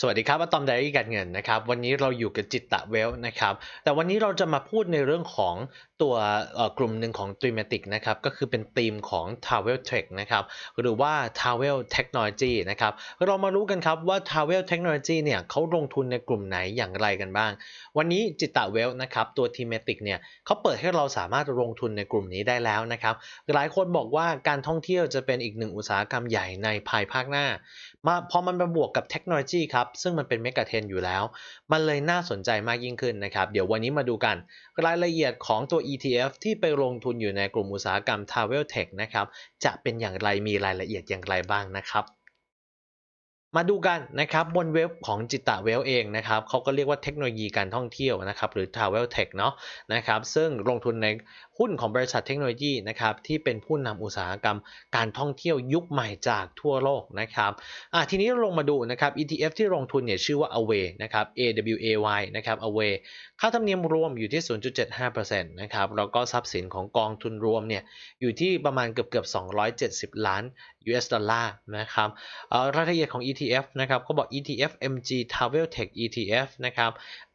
สวัสดีครับอะตอมไดรี่การเงินนะครับ วันนี้เราอยู่กับจิตตะเวลนะครับ แต่วันนี้เราจะมาพูดในเรื่องของตัวกลุ่มหนึ่งของ Thematic นะครับ ก็คือเป็นธีมของ Travel Tech นะครับ หรือว่า Travel Technology นะครับ เรามารู้กันครับว่า Travel Technology เนี่ยเขาลงทุนในกลุ่มไหนอย่างไรกันบ้าง วันนี้จิตตะเวลนะครับตัว Thematic เนี่ยเขาเปิดให้เราสามารถลงทุนในกลุ่มนี้ได้แล้วนะครับ หลายคนบอกว่าการท่องเที่ยวจะเป็นอีกหนึ่งอุตสาหกรรมใหญ่ในภายภาคหน้า มาพอมันมาบวกกับเทคโนโลยีครับ ซึ่งมันเป็นเมกะเทรนอยู่แล้ว มันเลยน่าสนใจมากยิ่งขึ้นนะครับ เดี๋ยววันนี้มาดูกันรายละเอียดของตัว ETF ที่ไปลงทุนอยู่ในกลุ่มอุตสาหกรรม Travel Tech นะครับ จะเป็นอย่างไรมีรายละเอียดอย่างไรบ้างนะครับ มาดูกันนะครับบนเว็บของจิตตะเวลเองนะครับเขาก็เรียกว่าเทคโนโลยีการท่องเที่ยวนะครับหรือ Travel Tech เนาะนะครับซึ่งลงทุนในหุ้นของบริษัทเทคโนโลยีนะครับที่เป็นผู้นำอุตสาหกรรมการท่องเที่ยวยุคใหม่จากทั่วโลกนะครับอะทีนี้เราลงมาดูนะครับ ETF ที่ลงทุนเนี่ยชื่อว่า Away นะครับ AWAY นะครับ Away ค่าธรรมเนียมรวมอยู่ที่ 0.75%นะครับแล้วก็ทรัพย์สินของกองทุนรวมเนี่ยอยู่ที่ประมาณเกือบเกือบ270 ล้าน US ดอลลาร์นะครับอ่อรายละเอียดของ ETF ETF นะครับเขาบอก ETF MG Travel Tech ETF นะครับ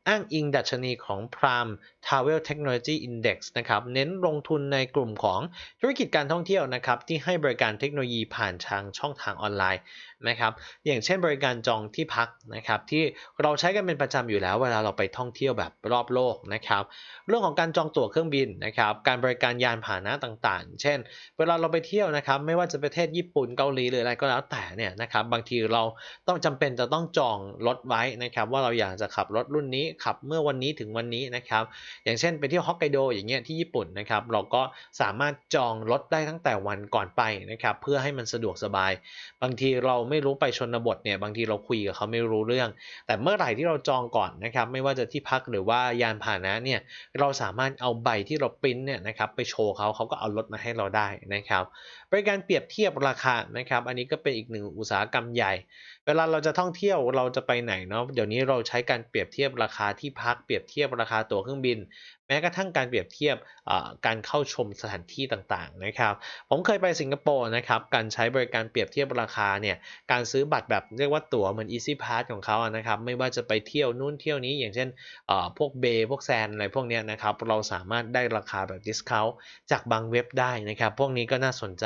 อ้างอิงดัชนีของ Prime Travel Technology Index นะครับเน้นลงทุนในกลุ่มของธุรกิจการท่องเที่ยวนะครับที่ให้บริการเทคโนโลยีผ่านทางช่องทางออนไลน์นะครับอย่างเช่นบริการจองที่พักนะครับที่เราใช้กันเป็นประจำอยู่แล้วเวลาเราไปท่องเที่ยวแบบรอบโลกนะครับเรื่องของการจองตั๋วเครื่องบินนะครับการบริการยานพาหนะต่างๆ เช่น เวลาเราไปเที่ยวนะครับไม่ว่าจะประเทศญี่ปุ่นเกาหลีหรืออะไรก็แล้วแต่เนี่ยนะครับบางทีเราต้องจำเป็นจะต้องจองรถไว้นะครับว่าเราอยากจะขับรถรุ่นนี้ขับเมื่อวันนี้ถึงวันนี้นะครับ อย่างเช่นไปเที่ยวฮอกไกโดอย่างเงี้ยที่ญี่ปุ่นนะครับ เราก็สามารถจองรถได้ตั้งแต่วันก่อนไปนะครับ เพื่อให้มันสะดวกสบาย บางทีเราไม่รู้ไปชนบทเนี่ย บางทีเราคุยกับเขาไม่รู้เรื่อง แต่เมื่อไหร่ที่เราจองก่อนนะครับ ไม่ว่าจะที่พักหรือว่ายานพาหนะเนี่ย เราสามารถเอาใบที่เราปริ้นเนี่ยนะครับไปโชว์เขาเขาก็เอารถมาให้เราได้นะครับบริการเปรียบเทียบราคานะครับ อันนี้ก็เป็นอีกหนึ่งอุตสาหกรรมใหญ่ เวลาเราจะท่องเที่ยวเราจะไปไหนเนาะเดี๋ยวนี้เราใช้การเปรียบเทียบราคาที่พักเปรียบเทียบราคาตั๋วเครื่องบิน แม้กระทั่งการเปรียบเทียบการเข้าชมสถานที่ต่างๆนะครับ ผมเคยไปสิงคโปร์นะครับ การใช้บริการเปรียบเทียบราคาเนี่ย การซื้อบัตรแบบเรียกว่าตั๋วเหมือน Easy Pass ของเขาอะนะครับ ไม่ว่าจะไปเที่ยวนู่นเที่ยวนี้ อย่างเช่นพวกเบย์พวกแซนอะไรพวกนี้นะครับ เราสามารถได้ราคาแบบ discount จากบางเว็บได้นะครับ พวกนี้ก็น่าสนใจ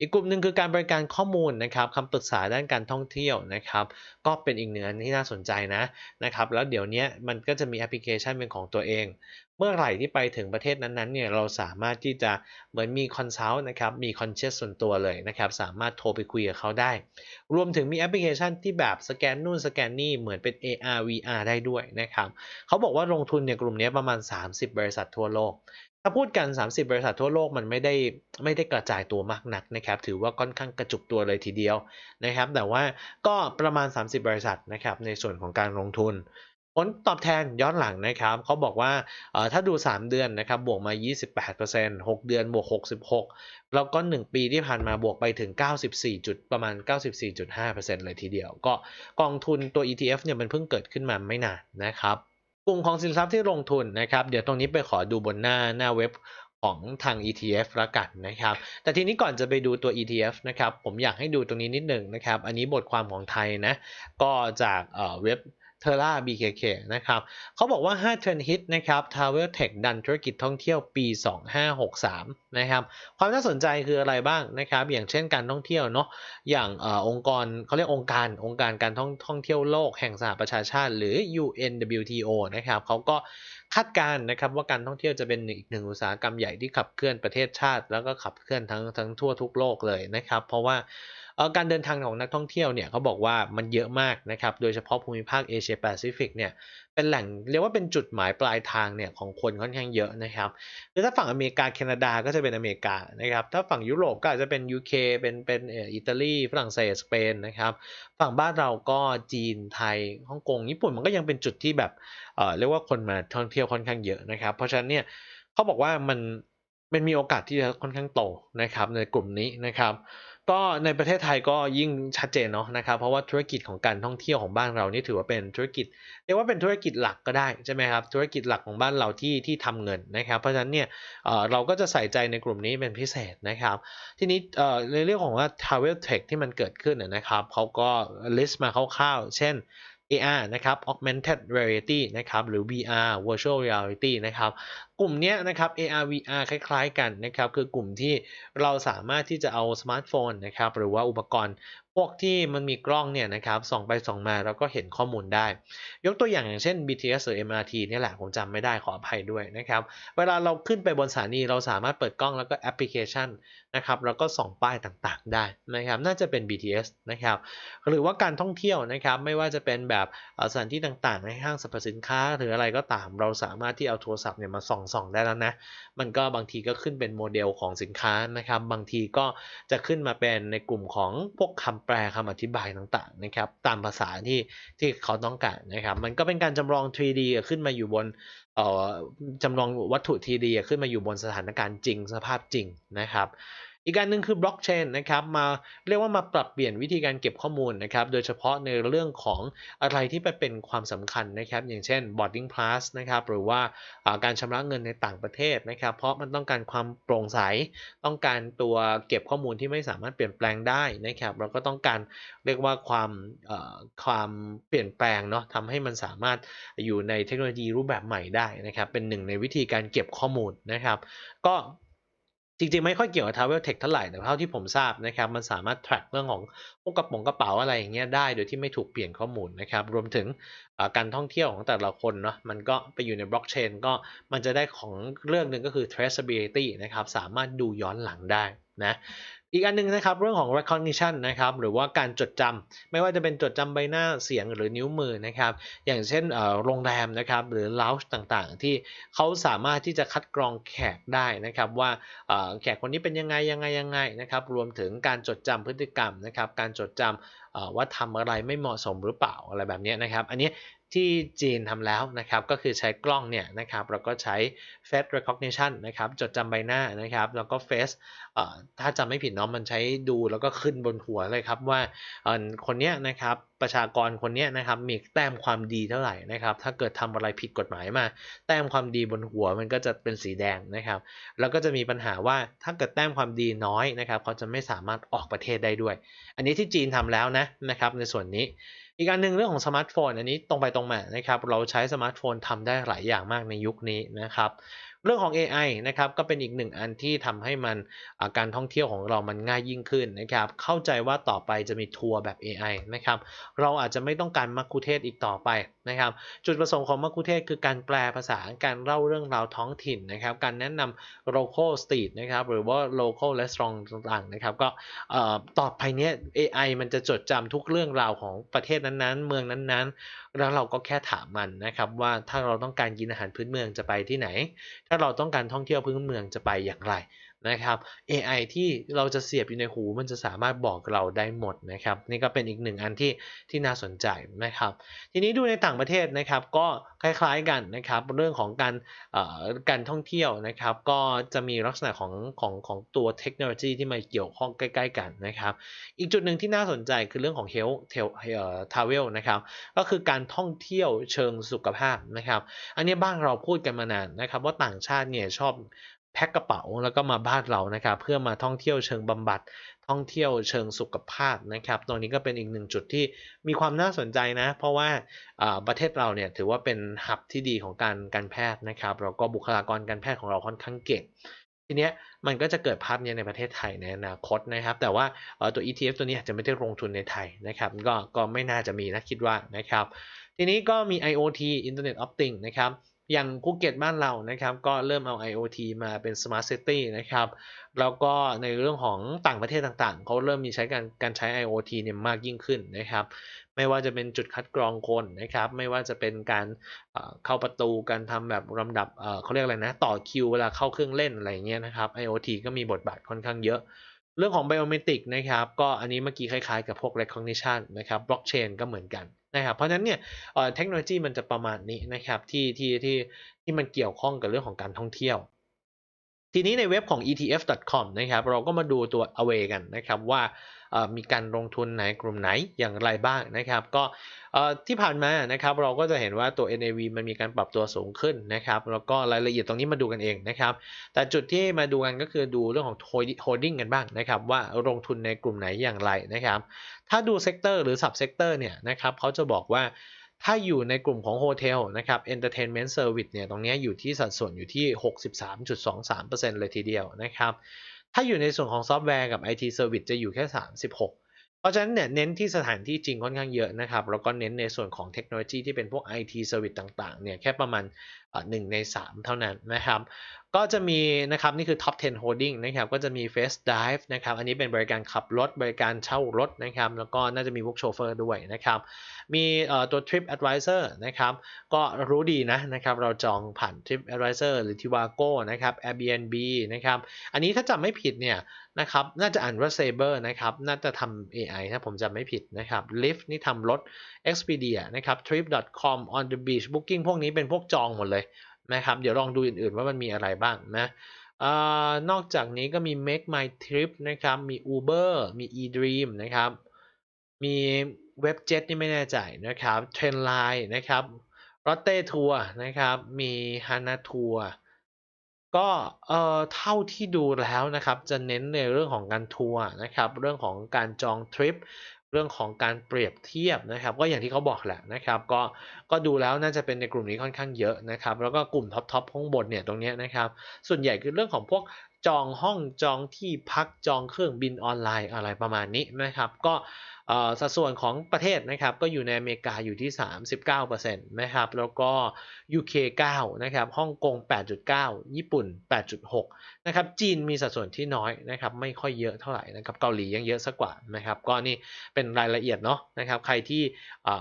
อีกกลุ่มหนึ่งคือการบริการข้อมูลนะครับคำปรึกษาด้านการท่องเที่ยวนะครับ ก็เป็นอีกหนึ่งอันที่น่าสนใจนะนะครับ แล้วเดี๋ยวนี้มันก็จะมีแอปพลิเคชันเป็นของตัวเอง เมื่อไหร่ที่ไปถึงประเทศนั้นๆเนี่ยเราสามารถที่จะเหมือนมีคอนซัลท์นะครับมีคอนเชสส่วนตัวเลยนะครับสามารถโทรไปคุยกับเขาได้ รวมถึงมีแอปพลิเคชันที่แบบสแกนนู่นสแกนนี่เหมือนเป็น AR VR ได้ด้วยนะครับเขาบอกว่าลงทุนในกลุ่มนี้ประมาณ 30 บริษัททั่วโลกถ้าพูดกัน 30 บริษัททั่วโลกมันไม่ได้ไม่ได้กระจายตัวมากนักนะครับ ถือว่าค่อนข้างกระจุกตัวเลยทีเดียวนะครับ แต่ว่าก็ประมาณ 30 บริษัทนะครับในส่วนของการลงทุน ผลตอบแทนย้อนหลังนะครับเขาบอกว่าถ้าดู 3 เดือนนะครับบวกมา 28% 6 เดือนบวก 66 แล้วก็ 1 ปีที่ผ่านมาบวกไปถึง 94 จุดประมาณ 94.5%เลยทีเดียว ก็กองทุนตัว ETF เนี่ยมันเพิ่งเกิดขึ้นมาไม่นานนะครับ กลุ่มของสินทรัพย์ที่ลงทุนนะครับ เดี๋ยวตรงนี้ไปขอดูบนหน้าหน้าเว็บของทาง ETF ละกันนะครับ แต่ทีนี้ก่อนจะไปดูตัว ETF นะครับ ผมอยากให้ดูตรงนี้นิดหนึ่งนะครับ อันนี้บทความของไทยนะ ก็จากเว็บ เทอร่า BKK นะครับเขาบอกว่า 5 เทรนด์ฮิตนะครับ Travel Tech ดันธุรกิจท่องเที่ยวปี 2563 นะครับ ความน่าสนใจคืออะไรบ้างนะครับ อย่างเช่นการท่องเที่ยวเนาะ อย่างอองค์กรเขาเรียกองค์การ องค์การการท่องท่องเที่ยวโลกแห่งสหประชาชาติ หรือ UNWTO นะครับเขาก็คาดการณ์นะครับว่าการท่องเที่ยวจะเป็นอีกหนึ่งอุตสาหกรรมใหญ่ที่ขับเคลื่อนประเทศชาติ แล้วก็ขับเคลื่อนทั้งทั้งทั่วทุกโลกเลยนะครับ เพราะว่า การเดินทางของนักท่องเที่ยวเนี่ยเขาบอกว่ามันเยอะมากนะครับ โดยเฉพาะภูมิภาคเอเชียแปซิฟิกเนี่ยเป็นแหล่งเรียกว่าเป็นจุดหมายปลายทางเนี่ยของคนค่อนข้างเยอะนะครับคือถ้าฝั่งอเมริกาแคนาดาก็จะเป็นอเมริกานะครับ ถ้าฝั่งยุโรปก็อาจจะเป็น UK เป็นเป็นอิตาลีฝรั่งเศสสเปนนะครับฝั่งบ้านเราก็จีนไทยฮ่องกงญี่ปุ่นมันก็ยังเป็นจุดที่แบบเออเรียกว่าคนมาท่องเที่ยวค่อนข้างเยอะนะครับ เพราะฉะนั้นเนี่ยเขาบอกว่ามันมันมีโอกาสที่จะค่อนข้างโตนะครับในกลุ่มนี้นะครับ ก็ในประเทศไทยก็ยิ่งชัดเจนเนาะนะครับ เพราะว่าธุรกิจของการท่องเที่ยวของบ้านเรานี่ถือว่าเป็นธุรกิจเรียกว่าเป็นธุรกิจหลักก็ได้ใช่ไหมครับธุรกิจหลักของบ้านเราที่ที่ทำเงินนะครับ เพราะฉะนั้นเนี่ยเเราก็จะใส่ใจในกลุ่มนี้เป็นพิเศษนะครับ ทีนี้เอ่อในเรื่องของว่า travel tech ที่มันเกิดขึ้นนะนะครับเขาก็ list มาคร่าวๆเช่น AR นะครับ Augmented Reality นะครับ หรือ VR Virtual Reality นะครับ กลุ่มเนี้ยนะครับ AR VR คล้ายๆกันนะครับ คือกลุ่มที่เราสามารถที่จะเอาสมาร์ทโฟนนะครับหรือว่าอุปกรณ์พวกที่มันมีกล้องเนี่ยนะครับส่องไปส่องมาแล้วก็เห็นข้อมูลได้ ยกตัวอย่างอย่างเช่น BTS หรือ MRT เนี่ยแหละผมจำไม่ได้ขออภัยด้วยนะครับเวลาเราขึ้นไปบนสถานีเราสามารถเปิดกล้องแล้วก็แอปพลิเคชันนะครับแล้วก็ส่องป้ายต่างๆ ได้นะครับน่าจะเป็น BTS นะครับหรือว่าการท่องเที่ยวนะครับไม่ว่าจะเป็นแบบสถานที่ต่างๆ ในห้างสรรพสินค้าหรืออะไรก็ตาม เราสามารถที่เอาโทรศัพท์เนี่ยมาส่องส่องได้แล้วนะ มันก็บางทีก็ขึ้นเป็นโมเดลของสินค้านะครับ บางทีก็จะขึ้นมาเป็นในกลุ่มของพวกคำแปลคำอธิบายต่างๆนะครับ ตามภาษาที่ที่เขาต้องการนะครับ มันก็เป็นการจำลอง 3D ขึ้นมาอยู่บนจำลองวัตถุ 3D ขึ้นมาอยู่บนสถานการณ์จริงสภาพจริงนะครับ อีกการหนึ่งคือบล็อกเชนนะครับมาเรียกว่ามาปรับเปลี่ยนวิธีการเก็บข้อมูลนะครับโดยเฉพาะในเรื่องของอะไรที่เป็นความสำคัญนะครับอย่างเช่น boarding pass นะครับหรือว่าการชำระเงินในต่างประเทศนะครับเพราะมันต้องการความโปร่งใส ต้องการตัวเก็บข้อมูลที่ไม่สามารถเปลี่ยนแปลงได้นะครับเราก็ต้องการเรียกว่าความความเปลี่ยนแปลงเนาะทำให้มันสามารถอยู่ในเทคโนโลยีรูปแบบใหม่ได้นะครับเป็นหนึ่งในวิธีการเก็บข้อมูลนะครับก็ จริงๆ ไม่ค่อยเกี่ยวกับ Travel Tech เท่าไหร่แต่เท่าที่ผมทราบนะครับ มันสามารถ track เรื่องของพวกกระป๋องกระเป๋าอะไรอย่างเงี้ยได้ โดยที่ไม่ถูกเปลี่ยนข้อมูลนะครับ รวมถึงการท่องเที่ยวของแต่ละคนเนาะมันก็ไปอยู่ในบล็อกเชนก็มันจะได้ของเรื่องหนึ่งก็คือ traceability นะครับ สามารถดูย้อนหลังได้นะ อีกอันนึงนะครับเรื่องของ recognition นะครับหรือว่าการจดจำไม่ว่าจะเป็นจดจำใบหน้าเสียงหรือนิ้วมือนะครับอย่างเช่นโรงแรมนะครับหรือ lounge ต่างๆ ที่เขาสามารถที่จะคัดกรองแขกได้นะครับว่าแขกคนนี้เป็นยังไงยังไงยังไงนะครับรวมถึงการจดจำพฤติกรรมนะครับการจดจำว่าทำอะไรไม่เหมาะสมหรือเปล่าอะไรแบบนี้นะครับ อันนี้ ที่จีนทำแล้วนะครับก็คือใช้กล้องเนี่ยนะครับแล้วก็ใช้ face recognition นะครับจดจำใบหน้านะครับแล้วก็ face ถ้าจำไม่ผิดเนาะมันใช้ดูแล้วก็ขึ้นบนหัวเลยครับว่าคนเนี้ยนะครับประชากรคนนี้นะครับมีแต้มความดีเท่าไหร่นะครับถ้าเกิดทำอะไรผิดกฎหมายมา แต้มความดีบนหัวมันก็จะเป็นสีแดงนะครับแล้วก็จะมีปัญหาว่าถ้าเกิดแต้มความดีน้อยนะครับเขาจะไม่สามารถออกประเทศได้ด้วย อันนี้ที่จีนทำแล้วนะนะครับในส่วนนี้ อีกอันหนึ่งเรื่องของสมาร์ทโฟนอันนี้ตรงไปตรงมานะครับเราใช้สมาร์ทโฟนทำได้หลายอย่างมากในยุคนี้นะครับ เรื่องของ AI นะครับก็เป็นอีกหนึ่งอันที่ทำให้มันการท่องเที่ยวของเรามันง่ายยิ่งขึ้นนะครับเข้าใจว่าต่อไปจะมีทัวร์แบบ AI นะครับเราอาจจะไม่ต้องการมักคุเทศอีกต่อไปนะครับจุดประสงค์ของมักคุเทศคือการแปลภาษาการเล่าเรื่องราวท้องถิ่นนะครับการแนะนำ local street นะครับหรือว่า local restaurant ต่างๆนะครับก็ต่อไปเนี้ย AI มันจะจดจำทุกเรื่องราวของประเทศนั้นๆ เมืองนั้นๆ แล้วเราก็แค่ถามมันนะครับว่าถ้าเราต้องการกินอาหารพื้นเมืองจะไปที่ไหนถ้าเราต้องการท่องเที่ยวพื้นเมืองจะไปอย่างไร นะครับ AI ที่เราจะเสียบอยู่ในหูมันจะสามารถบอกเราได้หมดนะครับ นี่ก็เป็นอีกหนึ่งอันที่ที่น่าสนใจนะครับ ทีนี้ดูในต่างประเทศนะครับ ก็คล้ายๆกันนะครับ เรื่องของการการท่องเที่ยวนะครับ ก็จะมีลักษณะของของของตัวเทคโนโลยีที่มาเกี่ยวข้องใกล้ๆกันนะครับ อีกจุดหนึ่งที่น่าสนใจคือเรื่องของ health travel นะครับ ก็คือการท่องเที่ยวเชิงสุขภาพนะครับ อันนี้บ้านเราพูดกันมานานนะครับ ว่าต่างชาติเนี่ยชอบ แพ็คกระเป๋าแล้วก็มาบ้านเรานะครับ เพื่อมาท่องเที่ยวเชิงบำบัด ท่องเที่ยวเชิงสุขภาพนะครับ ตรงนี้ก็เป็นอีกหนึ่งจุดที่มีความน่าสนใจนะ เพราะว่าประเทศเราเนี่ยถือว่าเป็นหับที่ดีของการการแพทย์นะครับแล้วก็บุคลากรการแพทย์ของเราค่อนข้างเก่งทีเนี้ยมันก็จะเกิดภาพนี้ในประเทศไทยในอนาคตนะครับ แต่ว่าตัว ETF ตัวนี้อาจจะไม่ได้ลงทุนในไทยนะครับก็ก็ไม่น่าจะมีนะคิดว่านะครับ ทีนี้ก็มี IoT Internet of Things นะครับ อย่างภูเก็ตบ้านเรานะครับ ก็เริ่มเอา IoT มาเป็น Smart City นะครับ แล้วก็ในเรื่องของต่างประเทศต่างๆ เขาเริ่มมีใช้การการใช้ IoT เนี่ยมากยิ่งขึ้นนะครับ ไม่ว่าจะเป็นจุดคัดกรองคนนะครับ ไม่ว่าจะเป็นการเข้าประตู การทำแบบลำดับเขาเรียกอะไรนะ ต่อคิวเวลาเข้าเครื่องเล่นอะไรเงี้ยนะครับ IoT ก็มีบทบาทค่อนข้างเยอะเรื่องของ biometric นะครับ ก็อันนี้เมื่อกี้คล้ายๆกับพวก recognition นะครับ blockchain ก็เหมือนกัน นะครับเพราะฉะนั้นเนี่ยเทคโนโลยีมันจะประมาณนี้นะครับที่ที่ที่ที่มันเกี่ยวข้องกับเรื่องของการท่องเที่ยว ทีนี้ในเว็บของ etf.com นะครับเราก็มาดูตัว away กันนะครับว่ามีการลงทุนในกลุ่มไหนอย่างไรบ้างนะครับก็ที่ผ่านมานะครับเราก็จะเห็นว่าตัว NAV มันมีการปรับตัวสูงขึ้นนะครับแล้วก็รายละเอียดตรงนี้มาดูกันเองนะครับแต่จุดที่มาดูกันก็คือดูเรื่องของ holding กันบ้างนะครับว่าลงทุนในกลุ่มไหนอย่างไรนะครับถ้าดูเซกเตอร์หรือ sub sector เนี่ยนะครับเขาจะบอกว่า ถ้าอยู่ในกลุ่มของโฮเทลนะครับ entertainment service เนี่ยตรงนี้อยู่ที่สัดส่วนอยู่ที่ 63.23%เลยทีเดียวนะครับ ถ้าอยู่ในส่วนของซอฟต์แวร์กับ IT Service จะอยู่แค่ 36เพราะฉะนั้นเนี่ยเน้นที่สถานที่จริงค่อนข้างเยอะนะครับ แล้วก็เน้นในส่วนของเทคโนโลยีที่เป็นพวก IT Service ต่างๆเนี่ยแค่ประมาณหนึ่งใน 3 เท่านั้นนะครับ ก็จะมีนะครับนี่คือ top 10 holding นะครับก็จะมี Face Drive นะครับอันนี้เป็นบริการขับรถ บริการเช่ารถนะครับแล้วก็น่าจะมีพวกโชเฟอร์ด้วยนะครับมีตัว Trip Advisor นะครับก็รู้ดีนะนะครับเราจองผ่าน Trip Advisor หรือ Tivago นะครับ Airbnb นะครับอันนี้ถ้าจำไม่ผิดเนี่ยนะครับน่าจะอ่านว่า Saber นะครับน่าจะทำ AI ถ้าผมจำไม่ผิดนะครับ Lyft นี่ทำรถ Expedia นะครับ Trip.com On the Beach Booking พวกนี้เป็นพวกจองหมดเลย นะครับ เดี๋ยวลองดูอื่นๆว่ามันมีอะไรบ้างนะอนอกจากนี้ก็มี Make My Trip นะครับ มี Uber มี eDream นะครับ มีเว็บเจ็ตนี่ไม่แน่ใจนะครับ Trendline นะครับ Lotte Tour นะครับ มี Hana Tour ก็เอ่อเท่าที่ดูแล้วนะครับ จะเน้นในเรื่องของการทัวร์นะครับ เรื่องของการจองทริป เรื่องของการเปรียบเทียบนะครับ ก็อย่างที่เขาบอกแหละนะครับ ก็ก็ดูแล้วน่าจะเป็นในกลุ่มนี้ค่อนข้างเยอะนะครับ แล้วก็กลุ่มท็อปทอปข้างบนเนี่ยตรงนี้นะครับ ส่วนใหญ่คือเรื่องของพวก จองห้องจองที่พักจองเครื่องบินออนไลน์อะไรประมาณนี้นะครับ ก็สัดส่วนของประเทศนะครับ ก็อยู่ในอเมริกาอยู่ที่ 39%นะครับ แล้วก็ UK 9นะครับฮ่องกง 8.9 ญี่ปุ่น 8.6 นะครับ จีนมีสัดส่วนที่น้อยนะครับ ไม่ค่อยเยอะเท่าไหร่นะครับ เกาหลียังเยอะสักกว่านะครับ ก็นี่เป็นรายละเอียดเนาะนะครับ ใครที่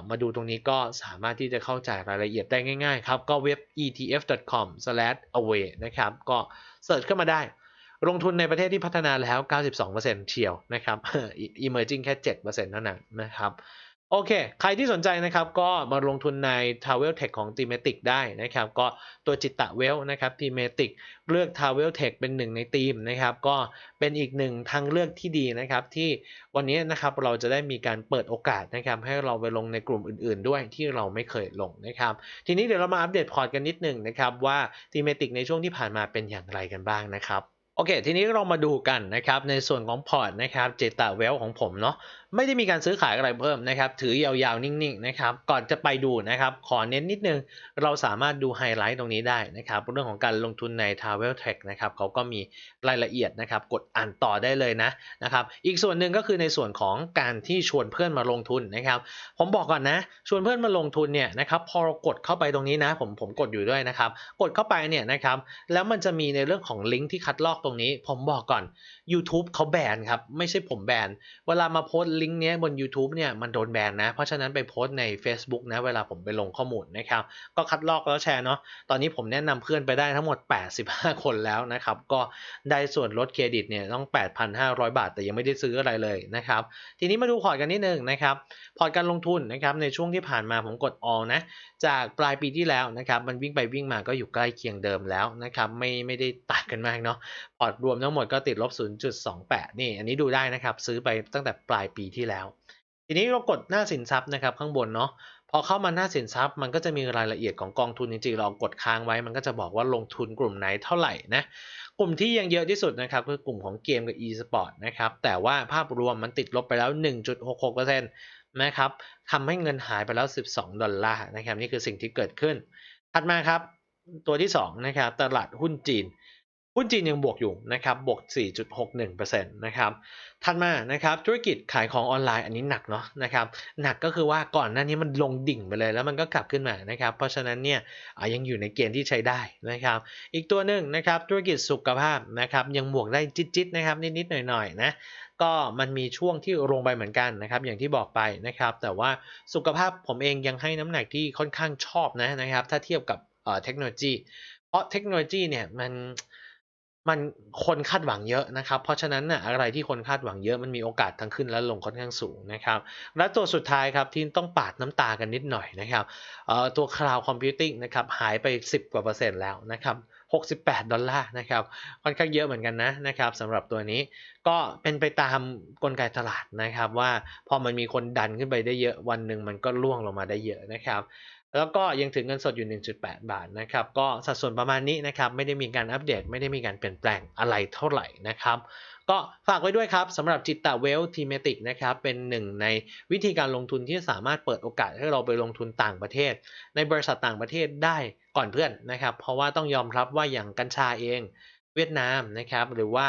มาดูตรงนี้ก็สามารถที่จะเข้าใจรายละเอียดได้ง่ายๆครับ ก็เว็บ etf.com/away นะครับ ก็เสิร์ชเข้ามาได้ ลงทุนในประเทศที่พัฒนาแล้ว 92%เชียวนะครับ emerging แค่ 7%เท่านั้นนะครับโอเค ใครที่สนใจนะครับ ก็มาลงทุนใน Travel Tech ของ Thematic ได้นะครับ ก็ตัวจิตตะเวลนะครับ Thematic เลือก Travel Tech เป็นหนึ่งในทีมนะครับ ก็เป็นอีกหนึ่งทางเลือกที่ดีนะครับ ที่วันนี้นะครับเราจะได้มีการเปิดโอกาสนะครับ ให้เราไปลงในกลุ่มอื่นๆ ด้วยที่เราไม่เคยลงนะครับ ทีนี้เดี๋ยวเรามาอัปเดตพอร์ตกันนิดหนึ่งนะครับว่า Thematic ในช่วงที่ผ่านมาเป็นอย่างไรกันบ้างนะครับ โอเค ทีนี้เรามาดูกันนะครับในส่วนของพอร์ตนะครับเจตาเวลของผมเนาะ ไม่ได้มีการซื้อขายอะไรเพิ่มนะครับถือยาวๆนิ่งๆนะครับก่อนจะไปดูนะครับขอเน้นนิดนึง เราสามารถดูไฮไลท์ตรงนี้ได้นะครับเรื่องของการลงทุนใน Travel Tech นะครับเขาก็มีรายละเอียดนะครับกดอ่านต่อได้เลยนะนะครับอีกส่วนหนึ่งก็คือในส่วนของการที่ชวนเพื่อนมาลงทุนนะครับผมบอกก่อนนะชวนเพื่อนมาลงทุนเนี่ยนะครับพอเรากดเข้าไปตรงนี้นะผมผมกดอยู่ด้วยนะครับกดเข้าไปเนี่ยนะครับแล้วมันจะมีในเรื่องของลิงก์ที่คัดลอกตรงนี้ ผมบอกก่อน YouTube เขาแบนครับไม่ใช่ผมแบนเวลามาโพสลิงก์นี้บน YouTube เนี่ยมันโดนแบนนะ เพราะฉะนั้นไปโพสต์ใน Facebook นะเวลาผมไปลงข้อมูลนะครับ ก็คัดลอกแล้วแชร์เนาะตอนนี้ผมแนะนำเพื่อนไปได้ทั้งหมด 85 คนแล้วนะครับ ก็ได้ส่วนลดเครดิตเนี่ยต้อง 8,500 บาท แต่ยังไม่ได้ซื้ออะไรเลยนะครับ ทีนี้มาดูพอร์ตกันนิดนึงนะครับ พอร์ตการลงทุนนะครับในช่วงที่ผ่านมาผมกด all นะจากปลายปีที่แล้วนะครับมันวิ่งไปวิ่งมาก็อยู่ใกล้เคียงเดิมแล้วนะครับไม่ไม่ได้ต่างกันมากเนาะ พอร์ตรวมทั้งหมดก็ติดลบ 0.28 นี่อันนี้ดูได้นะครับ ซื้อไปตั้งแต่ปลายปีที่แล้ว ทีนี้เรากดหน้าสินทรัพย์นะครับข้างบนเนาะพอเข้ามาหน้าสินทรัพย์มันก็จะมีรายละเอียดของกองทุนจริงๆ เรากดค้างไว้ มันก็จะบอกว่าลงทุนกลุ่มไหนเท่าไหร่นะกลุ่มที่ยังเยอะที่สุดนะครับคือกลุ่มของเกมกับ e-sport นะครับแต่ว่าภาพรวมมันติดลบไปแล้ว 1.66%นะครับทำให้เงินหายไปแล้ว 12 ดอลลาร์นะครับนี่คือสิ่งที่เกิดขึ้น ถัดมาครับตัวที่2นะครับตลาดหุ้นจีน หุ้นจีนยังบวกอยู่นะครับบวก 4.61%นะครับถัดมานะครับธุรกิจขายของออนไลน์อันนี้หนักเนาะนะครับหนักก็คือว่าก่อนหน้านี้มันลงดิ่งไปเลยแล้วมันก็กลับขึ้นมานะครับเพราะฉะนั้นเนี่ยยังอยู่ในเกณฑ์ที่ใช้ได้นะครับอีกตัวหนึ่งนะครับธุรกิจสุขภาพนะครับยังบวกได้จิตๆนะครับนิดๆหน่อยๆนะก็มันมีช่วงที่ลงไปเหมือนกันนะครับอย่างที่บอกไปนะครับแต่ว่าสุขภาพผมเองยังให้น้ำหนักที่ค่อนข้างชอบนะนะครับถ้าเทียบกับเทคโนโลยี เพราะเทคโนโลยีเนี่ยมัน มันคนคาดหวังเยอะนะครับ เพราะฉะนั้นน่ะอะไรที่คนคาดหวังเยอะมันมีโอกาสทั้งขึ้นและลงค่อนข้างสูงนะครับ และตัวสุดท้ายครับที่ต้องปาดน้ำตากันนิดหน่อยนะครับตัว Cloud Computing นะครับหายไป 10 กว่าเปอร์เซ็นต์แล้วนะครับ68 ดอลลาร์นะครับค่อนข้างเยอะเหมือนกันนะนะครับสำหรับตัวนี้ก็เป็นไปตามกลไกตลาดนะครับ ว่าพอมันมีคนดันขึ้นไปได้เยอะวันหนึ่งมันก็ล่วงลงมาได้เยอะนะครับ แล้วก็ยังถือเงินสดอยู่ 1.8 บาทนะครับ ก็สัดส่วนประมาณนี้นะครับ ไม่ได้มีการอัปเดต ไม่ได้มีการเปลี่ยนแปลงอะไรเท่าไหร่นะครับ ก็ฝากไว้ด้วยครับสำหรับจิตตะเวลทีเมติกนะครับ เป็นหนึ่งในวิธีการลงทุนที่สามารถเปิดโอกาสให้เราไปลงทุนต่างประเทศ ในบริษัทต่างประเทศได้ก่อนเพื่อนนะครับ เพราะว่าต้องยอมรับว่าอย่างกัญชาเอง เวียดนามนะครับหรือว่า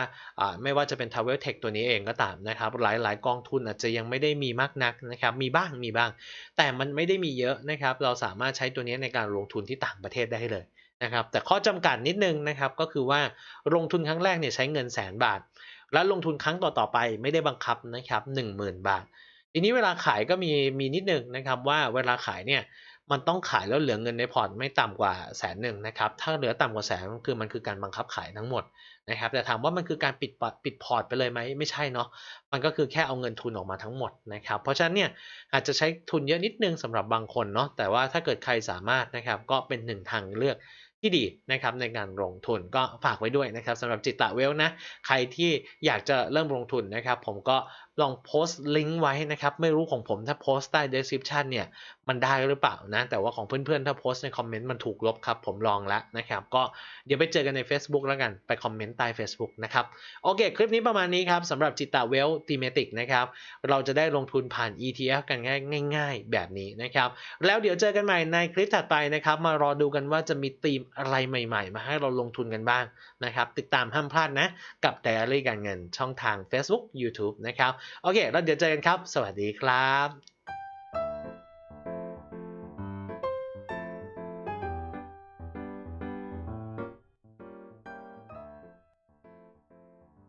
ไม่ว่าจะเป็น t r a v e l Tech ตัวนี้เองก็ตามนะครับหลายๆ กองทุนอาจจะยังไม่ได้มีมากนักนะครับมีบ้างมีบ้าง แต่มันไม่ได้มีเยอะนะครับเราสามารถใช้ตัวนี้ในการลงทุนที่ต่างประเทศได้เลยนะครับแต่ข้อจำกัดนิดนึงนะครับก็คือว่าลงทุนครั้งแรกเนี่ยใช้เงินแสนบาท และลงทุนครั้งต่อๆไปไม่ได้บังคับนะครับ10,000บาท ทีนี้เวลาขายก็มีมีนิดนึงนะครับว่าเวลาขายเนี่ย มันต้องขายแล้วเหลือเงินในพอร์ตไม่ต่ำกว่าแสนหนึ่งนะครับถ้าเหลือต่ำกว่าแสนคือมันคือการบังคับขายทั้งหมดนะครับแต่ถามว่ามันคือการปิดปิดพอร์ตไปเลยไหมไม่ใช่เนาะมันก็คือแค่เอาเงินทุนออกมาทั้งหมดนะครับเพราะฉะนั้นเนี่ยอาจจะใช้ทุนเยอะนิดนึงสำหรับบางคนเนาะแต่ว่าถ้าเกิดใครสามารถนะครับก็เป็นหนึ่งทางเลือกที่ดีนะครับในการลงทุนก็ฝากไว้ด้วยนะครับสำหรับจิตตะเวลนะใครที่อยากจะเริ่มลงทุนนะครับผมก็ลองโพสต์ลิงก์ไว้นะครับ ไม่รู้ของผมถ้าโพสต์ใต้ description เนี่ย มันได้หรือเปล่านะ แต่ว่าของเพื่อนๆ ถ้าโพสต์ในคอมเมนต์มันถูกลบครับ ผมลองแล้วนะครับ ก็เดี๋ยวไปเจอกันใน Facebook แล้วกัน ไปคอมเมนต์ใต้ Facebook นะครับ โอเค คลิปนี้ประมาณนี้ครับสำหรับจิตตะเวลทีเมติกนะครับ เราจะได้ลงทุนผ่าน ETF กันง่าย ๆ แบบนี้นะครับ แล้วเดี๋ยวเจอกันใหม่ในคลิปถัดไปนะครับ มารอดูกันว่าจะมีธีมอะไรใหม่ ๆ มาให้เราลงทุนกันบ้างนะครับ ติดตามห้ามพลาดนะ กับ Diary การเงินช่องทาง Facebook YouTube นะครับโอเค แล้วเดี๋ยวเจอกันครับ สวัสดีครับ